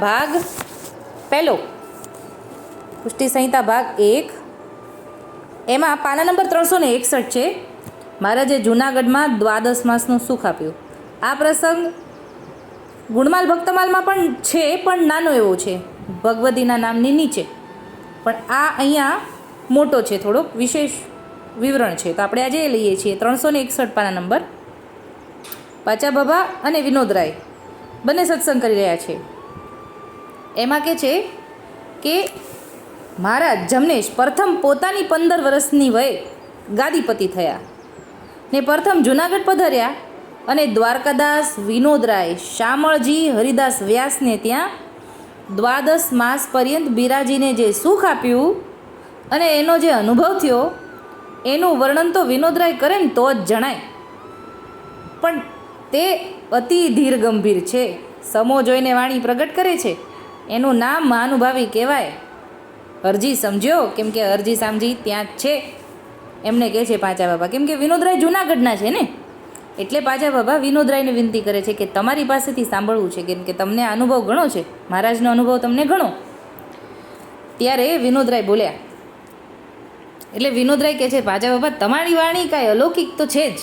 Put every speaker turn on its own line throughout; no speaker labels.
ભાગ પહેલો. પુષ્ટિ સંહિતા ભાગ એક. એમાં પાના નંબર ત્રણસો ને એકસઠ છે. મહારાજે જૂનાગઢમાં દ્વાદશ માસનું સુખ આપ્યું. આ પ્રસંગ ગુણમાલ ભક્તમાલમાં પણ છે, પણ નાનો એવો છે. ભગવતીના નામની નીચે. પણ આ અહીંયા મોટો છે થોડોક, વિશેષ વિવરણ છે. તો આપણે આજે એ લઈએ છીએ ત્રણસો ને એકસઠ પાના નંબર. પાચા બાબા અને વિનોદરાય. બંને સત્સંગ કરી રહ્યા છે. એમાં કે છે કે મહારાજ જમનેશ પ્રથમ પોતાની પંદર વર્ષની વયે ગાદીપતિ થયા. ને પ્રથમ જુનાગઢ પધાર્યા અને દ્વારકાદાસ, વિનોદરાય, શામળજી, હરિદાસ વ્યાસને ત્યાં દ્વાદશ માસ પર્યંત બિરાજીને જે સુખ આપ્યું અને એનો જે અનુભવ થયો, એનું વર્ણન તો વિનોદરાય કરે ને તો જ જણાય. પણ તે અતિ ધીર ગંભીર છે. સમો જોઈને વાણી પ્રગટ કરે છે. એનું નામ મહાનુભાવી કહેવાય. અરજી સમજ્યો કેમ કે અરજી સમજી ત્યાં જ છે. એમને કહે છે પાંચા બાબા. કેમ કે વિનોદરાય જૂનાગઢના છે ને? એટલે પાછા બાબા વિનોદરાયને વિનંતી કરે છે કે તમારી પાસેથી સાંભળવું છે. કેમ કે તમને અનુભવ ઘણો છે. મહારાજનો અનુભવ તમને ઘણો. ત્યારે વિનોદરાય બોલ્યા, એટલે વિનોદરાય કહે છે પાછા બાબા, તમારી વાણી કાંઈ અલૌકિક તો છે જ.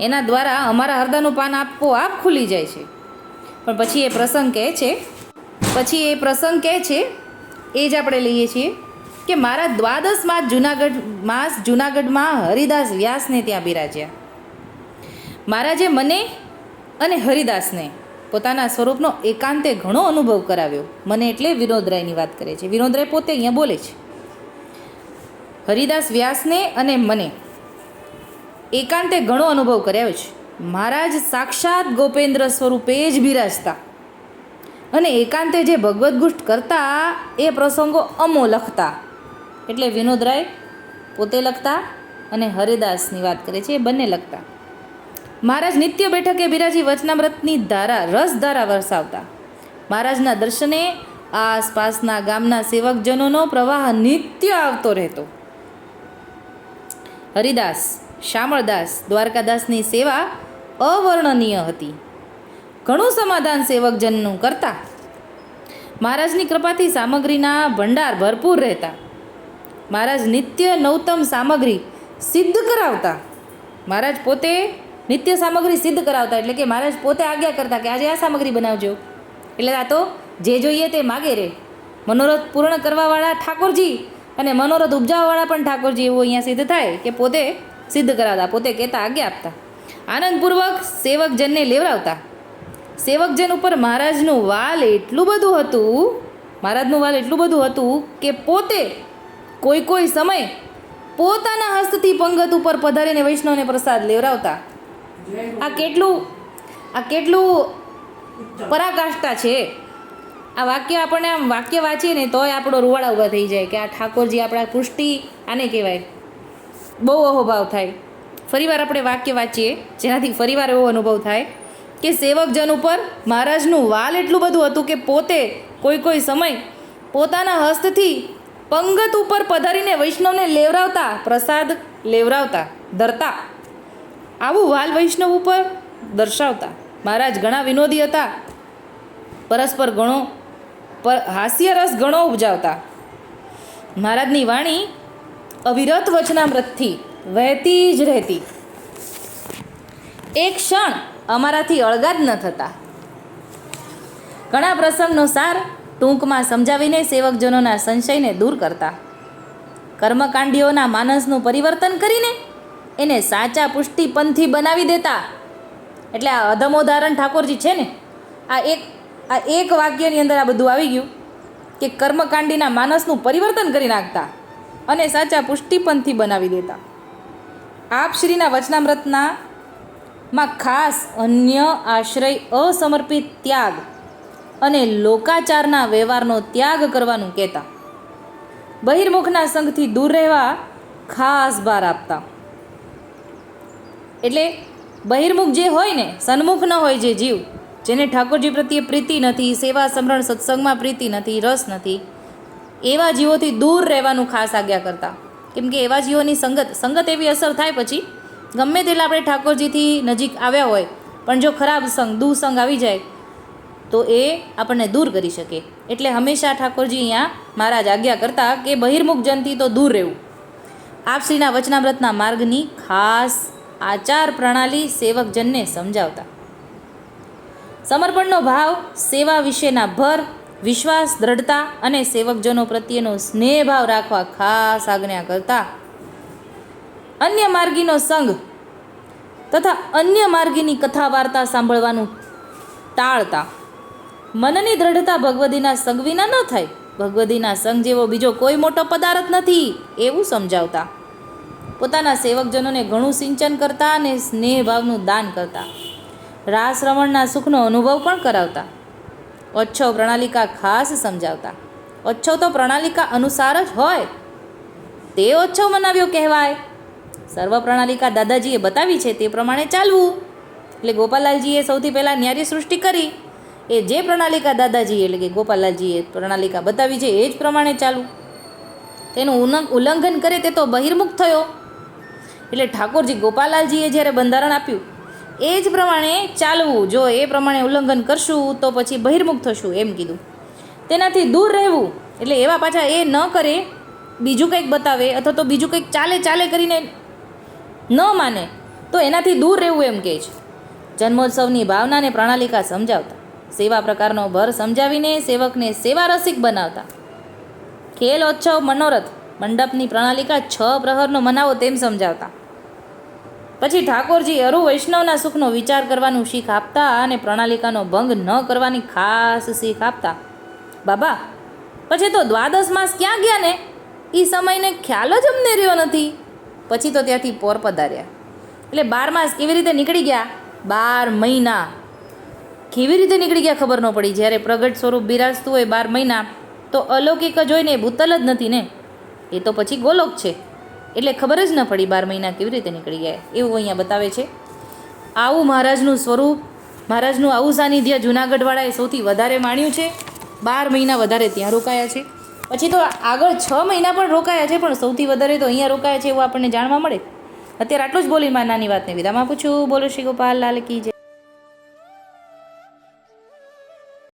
એના દ્વારા અમારા હરદાનું પાન આપો આપ ખુલી જાય છે. પણ પછી એ પ્રસંગ કહે છે પછી એ પ્રસંગ કહે છે, એ જ આપણે લઈએ છીએ, કે મારા દ્વાદશ માસ જુનાગઢ, માસ જુનાગઢમાં હરિદાસ વ્યાસને ત્યાં બિરાજ્યા. મહારાજે મને અને હરિદાસને પોતાના સ્વરૂપનો એકાંતે ઘણો અનુભવ કરાવ્યો. મને એટલે વિનોદરાયની વાત કરે છે. વિનોદરાય પોતે અહીંયા બોલે છે. હરિદાસ વ્યાસને અને મને એકાંતે ઘણો અનુભવ કરાવ્યો છે. મહારાજ સાક્ષાત ગોપેન્દ્ર સ્વરૂપે જ બિરાજતા. અને એકાંતે જે ભગવદ્ ગુષ્ટ કરતા, એ પ્રસંગો અમો લખતા. એટલે વિનોદરાય પોતે લખતા અને હરિદાસની વાત કરે છે, એ બંને લખતા. મહારાજ નિત્ય બેઠકે બિરાજી વચનામ્રતની ધારા, રસધારા વરસાવતા. મહારાજના દર્શને આસપાસના ગામના સેવકજનોનો પ્રવાહ નિત્ય આવતો રહેતો. હરિદાસ, શામળદાસ, દ્વારકાદાસની સેવા અવર્ણનીય હતી. ઘણું સમાધાન સેવકજનનું કરતા. મહારાજની કૃપાથી સામગ્રીના ભંડાર ભરપૂર રહેતા. મહારાજ નિત્ય નવતમ સામગ્રી સિદ્ધ કરાવતા. મહારાજ પોતે નિત્ય સામગ્રી સિદ્ધ કરાવતા એટલે કે મહારાજ પોતે આજ્ઞા કરતા કે આજે આ સામગ્રી બનાવજો. એટલે આ તો જે જોઈએ તે માગે રે. મનોરથ પૂર્ણ કરવાવાળા ઠાકોરજી અને મનોરથ ઉપજાવવાળા પણ ઠાકોરજી એવું અહીંયા સિદ્ધ થાય કે પોતે સિદ્ધ કરાવતા, પોતે કહેતા, આજ્ઞા આપતા. આનંદપૂર્વક સેવકજનને લેવડાવતા. સેવકજન ઉપર મહારાજનું વાલ એટલું બધું હતું, મહારાજનું વાલ એટલું બધું હતું કે પોતે કોઈ કોઈ સમય પોતાના હસ્તથી પંગત ઉપર પધારીને વૈષ્ણવને પ્રસાદ લેવડાવતા આ કેટલું આ કેટલું પરાકાષ્ઠા છે. આ વાક્ય આપણને આમ વાક્ય વાંચીએ ને તોય આપણો રૂવાડા ઊભા થઈ જાય કે આ ઠાકોરજી આપણા પુષ્ટિ આને કહેવાય. બહુ અહોભાવ થાય. ફરીવાર આપણે વાક્ય વાંચીએ, જેનાથી ફરીવાર એવો અનુભવ થાય. કે સેવકજન ઉપર મહારાજનું વાલ એટલું બધું હતું કે પોતે કોઈ કોઈ સમય પોતાના હસ્તથી પંગત ઉપર પધારીને વૈષ્ણવને લેવરાવતા, પ્રસાદ લેવરાવતા, ધરતા. આવું વાલ વૈષ્ણવ ઉપર દર્શાવતા. મહારાજ ઘણા વિનોદી હતા. પરસ્પર ઘણો પર હાસ્યરસ ઘણો ઉપજાવતા. મહારાજની વાણી અવિરત વચનામૃતથી વહેતી જ રહેતી. એક ક્ષણ અમારાથી અળગા જ ન થતા. ઘણા પ્રસંગનો સાર ટૂંકમાં સમજાવીને સેવકજનોના સંશયને દૂર કરતા. કર્મકાંડીઓના માનસનું પરિવર્તન કરીને એને સાચા પુષ્ટિપંથી બનાવી દેતા. એટલે આ અધમોદાહરણ ઠાકોરજી છે ને, આ એક આ એક વાક્યની અંદર આ બધું આવી ગયું કે કર્મકાંડીના માનસનું પરિવર્તન કરી નાખતા અને સાચા પુષ્ટિપંથી બનાવી દેતા. આપશ્રીના વચનામૃતના માં ખાસ અન્ય આશ્રય અસમર્પિત ત્યાગ અને લોકાચારના વ્યવહારનો ત્યાગ કરવાનું કહેતા. બહિર્મુખના સંઘથી દૂર રહેવા ખાસ ભાર આપતા. એટલે બહિર્મુખ જે હોય ને, સન્મુખ ન હોય જે જીવ, જેને ઠાકોરજી પ્રત્યે પ્રીતિ નથી, સેવા સમરણ સત્સંગમાં પ્રીતિ નથી, રસ નથી, એવા જીવોથી દૂર રહેવાનું ખાસ આજ્ઞા કરતા. કેમ કે એવા જીવોની સંગત સંગત એવી અસર થાય પછી ગમે તેટલા આપણે ઠાકોરજીથી નજીક આવ્યા હોય, પણ જો ખરાબ સંગ, દુસંગ આવી જાય, તો એ આપણને દૂર કરી શકે. એટલે હંમેશા ઠાકોરજી અહીંયા મહારાજ આજ્ઞા કરતા કે બહિર્મુખ જનથી તો દૂર રહેવું. આપશ્રીના વચનાવ્રતના માર્ગની ખાસ આચાર પ્રણાલી સેવકજનને સમજાવતા. સમર્પણનો ભાવ, સેવા વિશેના ભર, વિશ્વાસ, દ્રઢતા અને સેવકજનો પ્રત્યેનો સ્નેહભાવ રાખવા ખાસ આજ્ઞા કરતા. અન્ય માર્ગીનો સંગ તથા અન્ય માર્ગીની કથા વાર્તા સાંભળવાનું ટાળતા. મનની દ્રઢતા ભગવદીના સંગ વિના ન થાય. ભગવદીના સંગ જેવો બીજો કોઈ મોટો પદાર્થ નથી, એવું સમજાવતા. પોતાના સેવકજનોને ઘણું સિંચન કરતા અને સ્નેહભાવનું દાન કરતા. રાસ રમણના સુખનો અનુભવ પણ કરાવતા. ઓચ્છવ પ્રણાલિકા ખાસ સમજાવતા. ઓચ્છવ તો પ્રણાલિકા અનુસાર જ હોય. તે ઓચ્છવ મનાવ્યો કહેવાય. સર્વ પ્રણાલિકા દાદાજીએ બતાવી છે તે પ્રમાણે ચાલવું. એટલે ગોપાલાલજીએ સૌથી પહેલાં ન્યારી સૃષ્ટિ કરી. એ જે પ્રણાલિકા દાદાજીએ, એટલે કે ગોપાલાલજીએ પ્રણાલિકા બતાવી છે, એ જ પ્રમાણે ચાલવું. તેનું ઉલ્લંઘન કરે તે તો બહિર્મુખ થયો. એટલે ઠાકોરજી ગોપાલાલજીએ જ્યારે બંધારણ આપ્યું, એ જ પ્રમાણે ચાલવું. જો એ પ્રમાણે ઉલ્લંઘન કરશું, તો પછી બહિર્મુખ થશું, એમ કીધું. તેનાથી દૂર રહેવું, એટલે એવા પાછા એ ન કરે. બીજું કંઈક બતાવે, અથવા તો બીજું કંઈક ચાલે ચાલે કરીને ન માને, તો એનાથી દૂર રહેવું એમ કહે છે. જન્મોત્સવની ભાવનાને પ્રણાલિકા સમજાવતા, સેવા પ્રકારનો ભર સમજાવીને સેવકને સેવા રસિક બનાવતા. ખેલ ઉત્સવ મનોરથ, મંડપની પ્રણાલિકા છ પ્રહરનો મનાવો તેમ સમજાવતા. પછી ઠાકોરજી અરુ વૈષ્ણવના સુખનો વિચાર કરવાનું શીખ આપતા અને પ્રણાલિકાનો ભંગ ન કરવાની ખાસ શીખ આપતા. બાબા, પછી તો દ્વાદશ માસ ક્યાં ગયા ને? એ સમયને ખ્યાલ જ અમને રહ્યો નથી. પછી તો ત્યાંથી પોર પધાર્યા. એટલે બાર માસ કેવી રીતે નીકળી ગયા? બાર મહિના. કેવી રીતે નીકળી ગયા ખબર ન પડી. જ્યારે પ્રગટ સ્વરૂપ બિરાજતું હોય બાર મહિના, તો અલૌકિક જ હોય ને ભૂતલ જ નથી ને. એ તો પછી ગોલોક છે. એટલે ખબર જ ન પડી બાર મહિના કેવી રીતે નીકળી ગયા. એવું અહીંયા બતાવે છે. આવું મહારાજનું સ્વરૂપ, મહારાજનું આવું સાનિધ્ય જુનાગઢવાળાએ સૌથી વધારે માણ્યું છે. બાર મહિના વધારે ત્યાં રોકાયા છે. પછી તો આગળ છ મહિના પણ રોકાયા છે, પણ સૌથી વધારે તો અહીંયા રોકાયા છે એવું આપણને જાણવા મળે. અત્યારે આટલું જ બોલી મારી નાની વાતને વિરામ આપું છું. બોલો શ્રી ગોપાલ, લાલ કી જય.